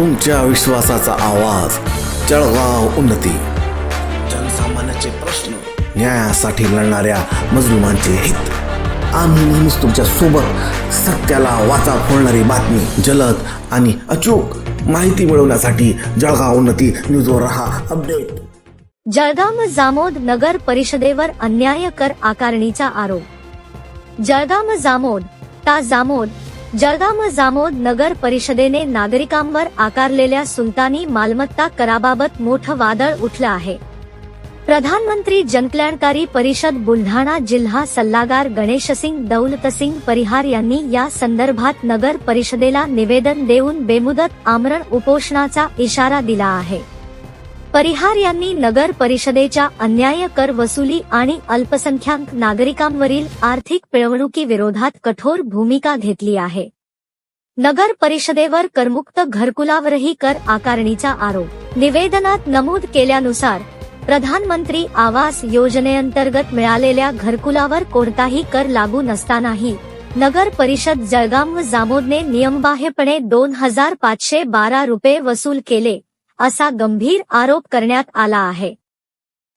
तुमच्या विश्वासाचा आवाज जळगाव उन्नती. जनसामान्याचे प्रश्न न्यायासाठी लढणाऱ्या मजलुमांचे हित. आम्ही नेहमीच तुमच्यासोबत सत्याला वाचा फोडणारी बातमी जलद आणि अचूक माहिती मिळवण्यासाठी जळगाव उन्नती न्यूजवर रहा अपडेट. जळगाव जामोद नगर परिषदेवर अन्याय कर आकारणीचा आरोप. जळगाव जामोद ता जामोद जळगाव जामोद नगर परिषदेने नागरिकांवर आकारलेल्या सुलतानी मालमत्ता कराबाबत मोठं वादळ उठलं आहे. प्रधानमंत्री जनकल्याणकारी परिषद बुलढाणा जिल्हा सल्लागार गणेशसिंग दौलतसिंग परिहार यांनी या संदर्भात नगर परिषदेला निवेदन देऊन बेमुदत आमरण उपोषणाचा इशारा दिला आहे. परिहार यांनी नगर परिषदेच्या अन्याय कर वसुली आणि अल्पसंख्याक नागरिकांवरील आर्थिक पिळवणुकी विरोधात कठोर भूमिका घेतली आहे. नगर परिषदेवर करमुक्त घरकुलावरही कर आकारणीचा आरोप. निवेदनात नमूद केल्यानुसार प्रधानमंत्री आवास योजनेअंतर्गत मिळालेल्या घरकुलावर कोणताही कर लागू नसतानाही नगर परिषद जळगाव जामोदने नियमबाह्यपणे दोन हजार पाचशे बारा रुपये वसूल केले. असा गंभीर आरोप करण्यात आला आहे.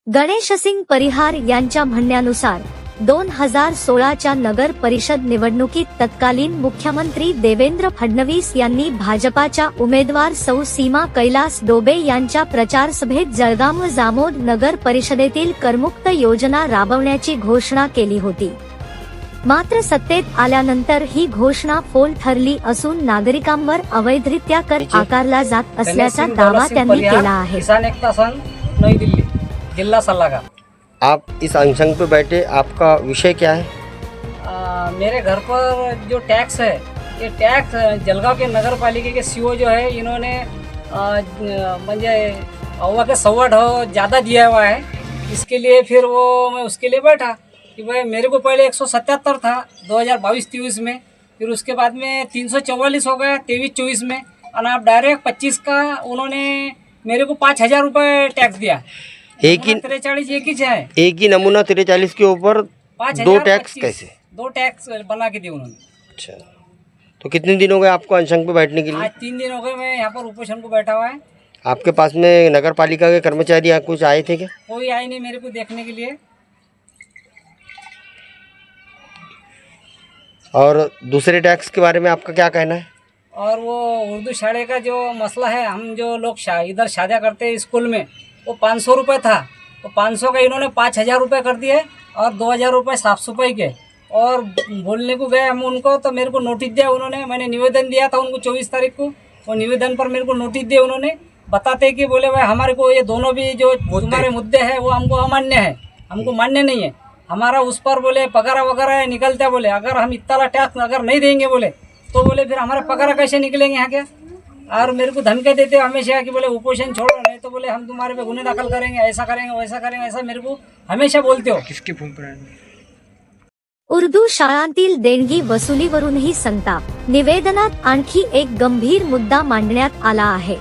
गणेशसिंग परिहार यांच्या म्हणण्यानुसार दोन हजार सोळाच्या नगर परिषद निवडणुकीत तत्कालीन मुख्यमंत्री देवेंद्र फडणवीस यांनी भाजपाच्या उमेदवार सौ सीमा कैलास डोबे यांच्या प्रचारसभेत जळगाव जामोद नगर परिषदेतील करमुक्त योजना राबवण्याची घोषणा केली होती. मात्र सत्तेत आल्यानंतर ही घोषणा फोल ठरली असून नागरिकांवर अवैधरित्या कर आकारला जात असल्याचा दावा त्यांनी केला आहे. किसान एकता संघ नई दिल्ली जिला सल्लागार. आप इस अनशन पे बैठे आपका विषय क्या है? आ, मेरे घर पर जो टैक्स है ये टैक्स जलगांव के नगर पालिका के सीओ जो है इन्होंने आ, ज- म्हणजे अव्वा के सवा ढो ज़्यादा दिया हुआ है इसके लिए फिर वो मैं उसके लिए बैठा। कि भाई मेरे को पहले एक सौ सत्तर था दो हज़ार में। फिर उसके बाद में तीन सौ चौवालीस हो गया तेईस चौबीस में। और अब डायरेक्ट पच्चीस का उन्होंने मेरे को पाँच हज़ार रुपये टैक्स दिया। एक ही तिरचालीस एक ही है एक ही नमूना तिरचालीस के ऊपर पाँच दो टैक्स कैसे? दो टैक्स बना के दिए उन्होंने। अच्छा। तो कितने दिन हो गए आपको अनशन पे बैठने के लिए? आज तीन दिन हो गए मैं यहाँ पर उपोषण को बैठा हुआ है। आपके पास में नगर पालिका के कर्मचारी यहाँ कुछ आए थे क्या? कोई आई नहीं मेरे को देखने के लिए। और दूसरे टैक्स के बारे में आपका क्या कहना है? और वो उर्दू शाड़े का जो मसला है हम जो लोग शा, इधर शादियाँ करते हैं स्कूल में वो पाँच सौ रुपये था। वो पाँच सौ का इन्होंने पाँच हज़ार रुपये कर दिए और दो हज़ार रुपये साफ़ सफ़ाई के। और बोलने को गए हम उनको तो मेरे को नोटिस दिया उन्होंने मैंने निवेदन दिया था उनको चौबीस तारीख को। वो निवेदन पर मेरे को नोटिस दिया उन्होंने बताते कि बोले भाई हमारे को ये दोनों भी जो तुम्हारे मुद्दे हैं वो हमको अमान्य है। हमको मान्य नहीं है। हमारा उस पर बोले पगार वगैरह निकलता बोले। अगर हम इतना टैक्स अगर नहीं देंगे बोले तो बोले फिर हमारे पगार कैसे निकलेंगे यहाँ के? और मेरे को धमकी देते हैं हमेशा कि बोले उपोषण छोड़ो नहीं तो बोले हम तुम्हारे पे गुने दाखिल करेंगे ऐसा करेंगे वैसा करेंगे ऐसा मेरे को हमेशा बोलते हो? उर्दू शाळांतील देणगी वसुलीवरूनही संताप। निवेदनात आणखी एक गंभीर मुद्दा मांडण्यात आला आहे.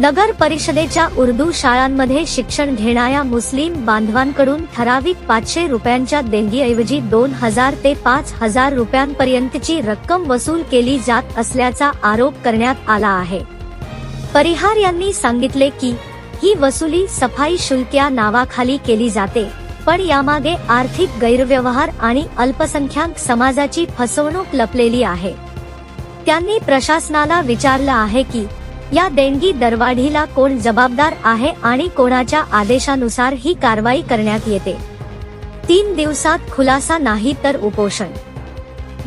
नगर परिषदेच्या उर्दू शाळांमध्ये शिक्षण घेणाऱ्या मुस्लिम बांधवांकडून ठराविक पाचशे रुपयांच्या देणगीऐवजी दोन हजार ते पाच हजार रुपयांपर्यंतची रक्कम वसूल केली जात असल्याचा आरोप करण्यात आला आहे. परिहार यांनी सांगितले की ही वसुली सफाई शुल्क या नावाखाली केली जाते पण यामागे आर्थिक गैरव्यवहार आणि अल्पसंख्याक समाजाची फसवणूक लपलेली आहे. त्यांनी प्रशासनाला विचारलं आहे की या देणगी दरवाढीला कोण जबाबदार आहे आणि कोणाच्या आदेशानुसार ही कारवाई करण्यात येते. तीन दिवसात खुलासा नाही तर उपोषण.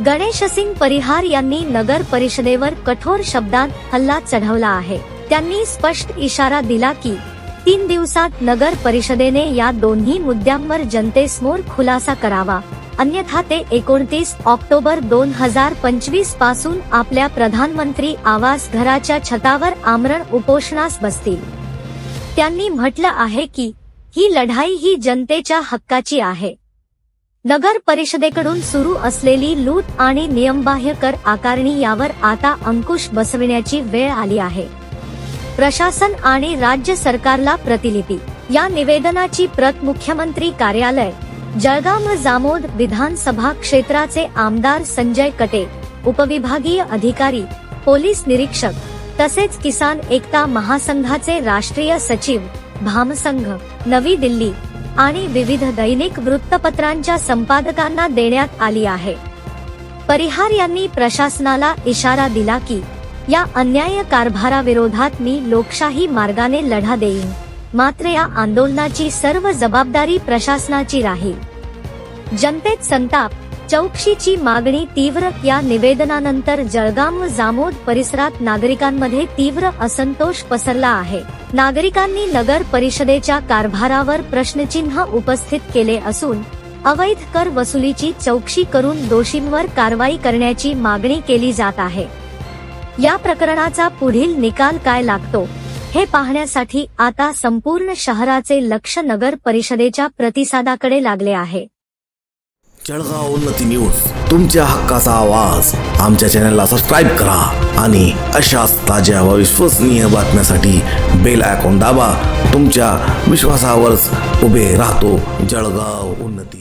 गणेशसिंग परिहार यांनी नगर परिषदेवर कठोर शब्दात हल्ला चढवला आहे. त्यांनी स्पष्ट इशारा दिला की तीन दिवसात नगर परिषदेने या दोन्ही मुद्द्यांवर जनतेसमोर खुलासा करावा. अन्यथा ते एकोणतीस ऑक्टोबर दोन हजार पंचवीसपासून आपल्या प्रधानमंत्री आवास घराच्या छतावर आमरण उपोषणास बसतील. त्यांनी म्हटलं आहे की ही लढाई ही जनतेच्या हक्काची आहे. नगर परिषदेकडून सुरू असलेली लूट आणि नियमबाह्य कर आकारणी यावर आता अंकुश बसविण्याची वेळ आली आहे. प्रशासन आणि राज्य सरकारला प्रतिलिपी. या निवेदनाची प्रत मुख्यमंत्री कार्यालय जळगाव जामोद विधानसभा क्षेत्राचे आमदार संजय कटे उपविभागीय अधिकारी पोलीस निरीक्षक तसेच किसान एकता महासंघाचे राष्ट्रीय सचिव भामसंघ नवी दिल्ली आणि विविध दैनिक वृत्तपत्रांच्या संपादकांना देण्यात आली आहे. परिहार यांनी प्रशासनाला इशारा दिला की या अन्याय कारभाराविरोधात मी लोकशाही मार्गाने लढा देईन. मात्र या आंदोलनाची सर्व जबाबदारी प्रशासनाची राहील जनतेत संताप चौकशीची मागणी तीव्र या निवेदनानंतर जळगाव व जामोद परिसरात नागरिकांमध्ये तीव्र असंतोष पसरला आहे. नागरिकांनी नगर परिषदेच्या कारभारावर प्रश्नचिन्ह उपस्थित केले असून अवैध कर वसुलीची चौकशी करून दोषींवर कारवाई करण्याची मागणी केली जात आहे. या प्रकरणाचा पुढील निकाल काय लागतो? हे पाहण्यासाठी आता संपूर्ण शहराचे लक्ष नगर परिषदेच्या प्रतिसादाकडे लागले आहे. जळगाव उन्नती न्यूज तुमच्या हक्काचा आवाज. आमच्या चॅनलला सबस्क्राईब करा आणि अशाच ताज्या व विश्वसनीय बातम्यासाठी बेल आयकॉन दाबा. तुमच्या विश्वासावरच उभे राहतो जळगाव उन्नती.